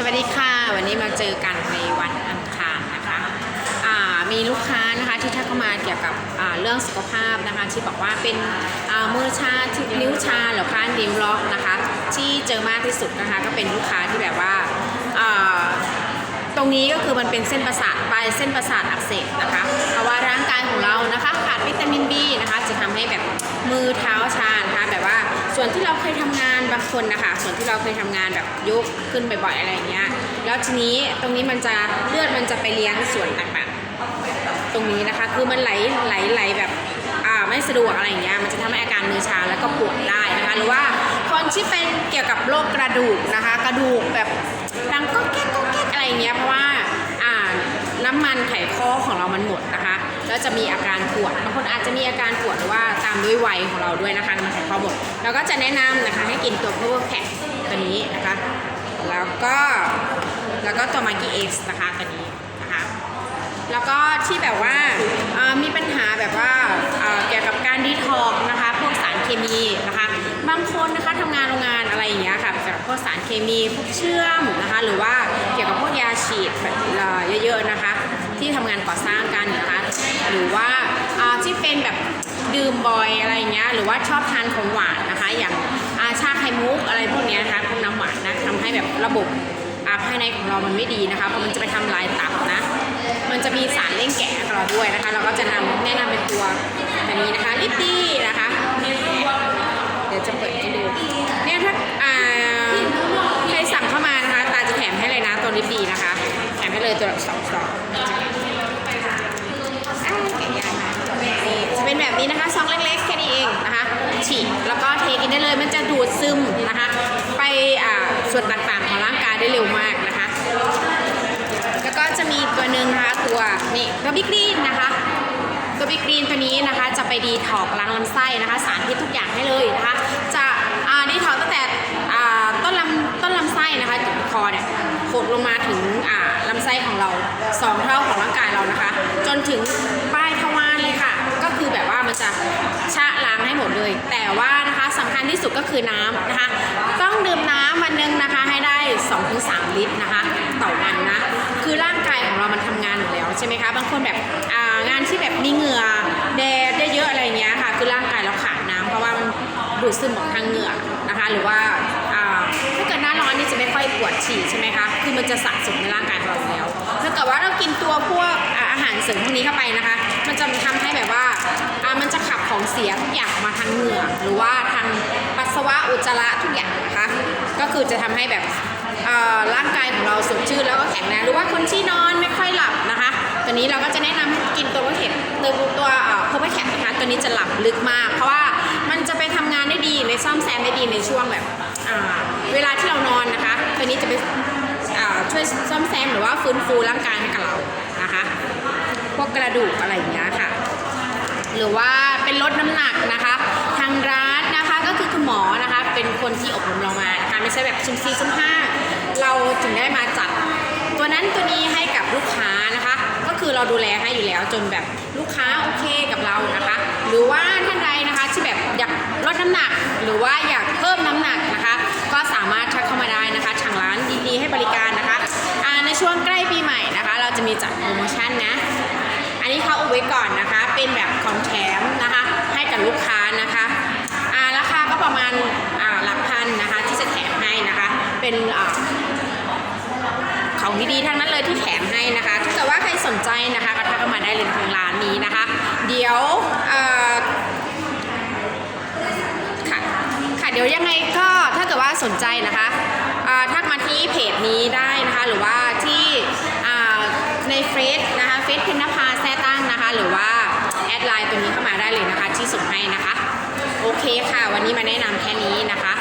สวัสดีค่ะวันนี้มาเจอกันในวันอังคารนะคะมีลูกค้านะคะที่ทักเข้ามาเกี่ยวกับเรื่องสุขภาพนะคะที่บอกว่าเป็นมือชาที่นิ้วชาหรือคะนิ้วล็อกนะคะ ที่เจอมากที่สุดนะคะก็เป็นลูกค้าที่แบบว่าตรงนี้ก็คือมันเป็นเส้นประสาทปลายเส้นประสาทอักเสบนะคะเพราะว่าร่างกายของเรานะคะขาดวิตามิน B นะคะจะทำให้แบบมือเท้าชานะคะแบบว่า ส่วนที่เราเคยทำงานบางคนนะคะ ส่วนที่เราเคยทำงานแบบยกขึ้นบ่อยๆอะไรเงี้ย แล้วทีนี้ตรงนี้มันจะเลือดมันจะไปเลี้ยงส่วนต่างๆ ตรงนี้นะคะ คือมันไหลไหลไหลแบบอ่าไม่สะดวกอะไรเงี้ย มันจะทำให้อาการมือชาแล้วก็ปวดได้นะคะ หรือว่าคนที่เป็นเกี่ยวกับโรคกระดูกนะคะ กระดูกแบบดังก็แก๊กก็แก๊กอะไรเงี้ย เพราะว่า น้ำมันไขข้อของเรามันหมดนะคะแล้วจะมีอาการปวดบางคนอาจจะมีอาการปวดว่าตามด้วยวัยของเราด้วยนะคะน้ำมันไขข้อหมดเราก็จะแนะนำนะคะให้กินตัว power pack ตัวนี้นะคะ แล้วก็แล้วก็ตัว Maggi X นะคะตัวนี้นะคะแล้วก็ที่แบบว่ามีปัญหาแบบว่าเกี่ยวกับการดีท็อกนะคะพวกสารเคมีนะคะบางคนนะคะทำงานโรงงานอะไรอย่างเงี้ยค่ะเกี่ยวกับพวกสารเคมีพวกเชื่อมนะคะหรือว่าเกี่ยวกับ ที่ทำงานก่อสร้างกันนะคะ หรือว่าที่เป็นแบบดื่มบ่อยอะไรเงี้ยหรือว่าชอบทานของหวานนะคะ อย่างอาชาไข่มุกอะไรพวกนี้นะคะพวกน้ำหวานนะทำให้แบบระบบภายในของเรามันไม่ดีนะคะเพราะมันจะไปทำลายตับนะ มันจะมีสารเร่งแก่เราด้วยนะคะ เราก็จะนำแนะนำเป็นตัวอันนี้นะคะลิปตี้นะคะเดี๋ยวจะเปิดให้ดูเนี่ยถ้าใครสั่งเข้ามานะคะ ตาจะแถมให้เลยนะตัวลิปตี้นะคะแถมให้เลยตัวละสองซองอ่าแกะยากมากนี่จะเป็ บนี้นะคะซองเล็กๆแค่นี้เองนะคะฉีกแล้วก็เทกินได้เลยมันจะดูดซึมนะคะ ไปอ่าส่วนต่างๆของร่างกายได้เร็วมากนะคะ แล้วก็จะมีตัวหนึ่งนะคะตัวนี่ตัวบิ๊กรีนนะคะตัวบิ๊กรีนตัวนี้นะคะ จะไปดีถอกล้างลำไส้นะคะ สารพิษทุกอย่างให้เลยนะคะ จะอ่าดีถอกตั้งแต่อ่าต้นลำต้นลำไส้นะคะจุดคอเนี่ยขดลงมาถึงอ่าลำไส้ของเราสองเท่าของร่างกายเรานะคะ จนถึงปลา มันจะชะล้างให้หมดเลย แต่ว่านะคะสำคัญที่สุดก็คือน้ำนะคะ ต้องดื่มน้ำวันหนึงนะคะให้ได้ 2-3 ลิตรนะคะต่อวันนะ คือร่างกายของเรามันทำงานอยู่แล้วใช่ไหมคะ บางคนแบบงานที่แบบมีเหงื่อแดดเยอะๆอะไรอย่างเงี้ยค่ะ คือร่างกายเราขาดน้ำเพราะว่ามันดูดซึมออกทางเหงื่อนะคะ หรือว่าถ้าเกิดหน้าร้อนนี่จะไม่ค่อยปวดฉี่ใช่ไหมคะ คือมันจะสะสมในร่างกายเราแล้ว ถ้าเกิดว่าเรากินตัวพวกอาอาหารเสริมพวกนี้เข้าไปนะคะ มันจะทำให้แบบว่า อ่ามันจะขับของเสียทุกอย่างมาทางเหงื่อหรือว่าทางปัสสาวะอุจจาระทุกอย่างนะคะ ก็คือจะทำให้แบบเอ่อร่างกายของเราสดชื่นแล้วก็แข็งแรงหรือว่าคนที่นอนไม่ค่อยหลับนะคะ ตัวนี้เราก็จะแนะนำให้กินตัวเห็ดตัวตัวเอ่อเพอร์แคปนะคะตัวนี้จะหลับลึกมาก เพราะว่ามันจะไปทำงานได้ดีในซ่อมแซมได้ดีในช่วงแบบเวลาที่เรานอนนะคะ ตัวนี้จะไปช่วยซ่อมแซมหรือว่าฟื้นฟูร่างกายให้กับเรานะคะ พวกกระดูกอะไรอย่างเงี้ยค่ะ หรือว่าเป็นลดน้ำหนักนะคะ ทางร้านนะคะก็คือคุณหมอนะคะเป็นคนที่อบรมเรามานะคะไม่ใช่แบบซุ่มสี่ซุ่มห้าเราถึงได้มาจัดตัวนั้นตัวนี้ให้กับลูกค้านะคะ ก็คือเราดูแลให้อยู่แล้วจนแบบลูกค้าโอเคกับเรานะคะ หรือว่าท่านใดนะคะที่แบบอยากลดน้ำหนัก หรือว่าอยากเพิ่มน้ำหนักนะคะ ก็สามารถทักเข้ามาได้นะคะทางร้านยินดีให้บริการนะคะในช่วงใกล้ปีใหม่นะคะ เราจะมีจัดโปรโมชั่นนะ นนี้เขาเอาไว้ก่อนนะคะ เป็นแบบของแถมนะคะ ให้กับลูกค้านะคะอ่าราคาก็ประมาณอ่าหลักพันนะคะ ที่จะแถมให้นะคะ เป็นอ่าของดีๆทั้งนั้นเลยที่แถมให้นะคะ ถ้าเกิดว่าใครสนใจนะคะก็ทักเข้ามาได้เลยทางร้านนี้นะคะ เดี๋ยวเอ่อค่ะค่ะเดี๋ยวยังไงก็ถ้าเกิดว่าสนใจนะคะอ่าทักมาที่เพจนี้ได้นะคะ หรือว่าที่ ในเฟซนะคะเฟซพินภาแซ่ตั้งนะคะ หรือว่าแอดไลน์ตัวนี้เข้ามาได้เลยนะคะ ที่ส่งให้นะคะ โอเคค่ะ วันนี้มาแนะนำแค่นี้นะคะ